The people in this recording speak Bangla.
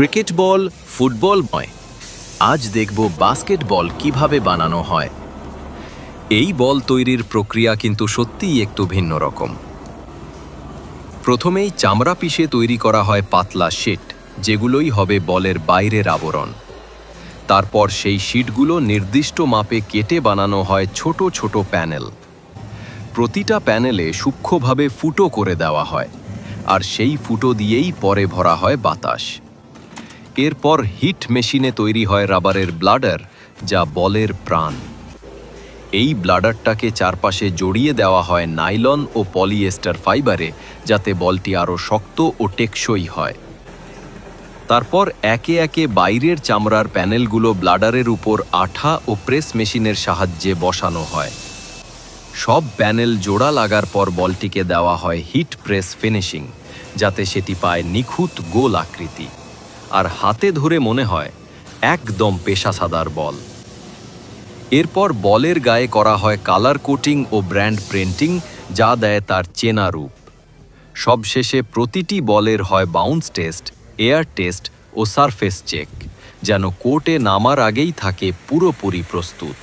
ক্রিকেট বল, ফুটবল নয়। আজ দেখব বাস্কেটবল কীভাবে বানানো হয়। এই বল তৈরির প্রক্রিয়া কিন্তু সত্যিই একটু ভিন্ন রকম। প্রথমেই চামড়া পিষে তৈরি করা হয় পাতলা শিট যেগুলোই হবে বলের বাইরের আবরণ। তারপর সেই শিটগুলো নির্দিষ্ট মাপে কেটে বানানো হয় ছোট ছোট প্যানেল। প্রতিটা প্যানেলে সূক্ষ্মভাবে ফুটো করে দেওয়া হয়, আর সেই ফুটো দিয়েই পরে ভরা হয় বাতাস। এরপর হিট মেশিনে তৈরি হয় রাবারের ব্লাডার, যা বলের প্রাণ। এই ব্লাডারটাকে চারপাশে জড়িয়ে দেওয়া হয় নাইলন ও পলিয়েস্টার ফাইবারে, যাতে বলটি আরও শক্ত ও টেকসই হয়। তারপর একে একে বাইরের চামড়ার প্যানেলগুলো ব্লাডারের উপর আঠা ও প্রেস মেশিনের সাহায্যে বসানো হয়। সব প্যানেল জোড়া লাগার পর বলটিকে দেওয়া হয় হিট প্রেস ফিনিশিং, যাতে সেটি পায় নিখুঁত গোল আকৃতি। আর হাতে ধরে মনে হয়, একদম পেশাসাদার বল। এরপর বলের গায়ে করা হয় কালার কোটিং ও ব্র্যান্ড প্রিন্টিং, যা দেয় তার চেনা রূপ। সবশেষে প্রতিটি বলের হয় বাউন্স টেস্ট এয়ার টেস্ট ও সারফেস চেক যেন কোর্টে নামার আগেই থাকে পুরোপুরি প্রস্তুত।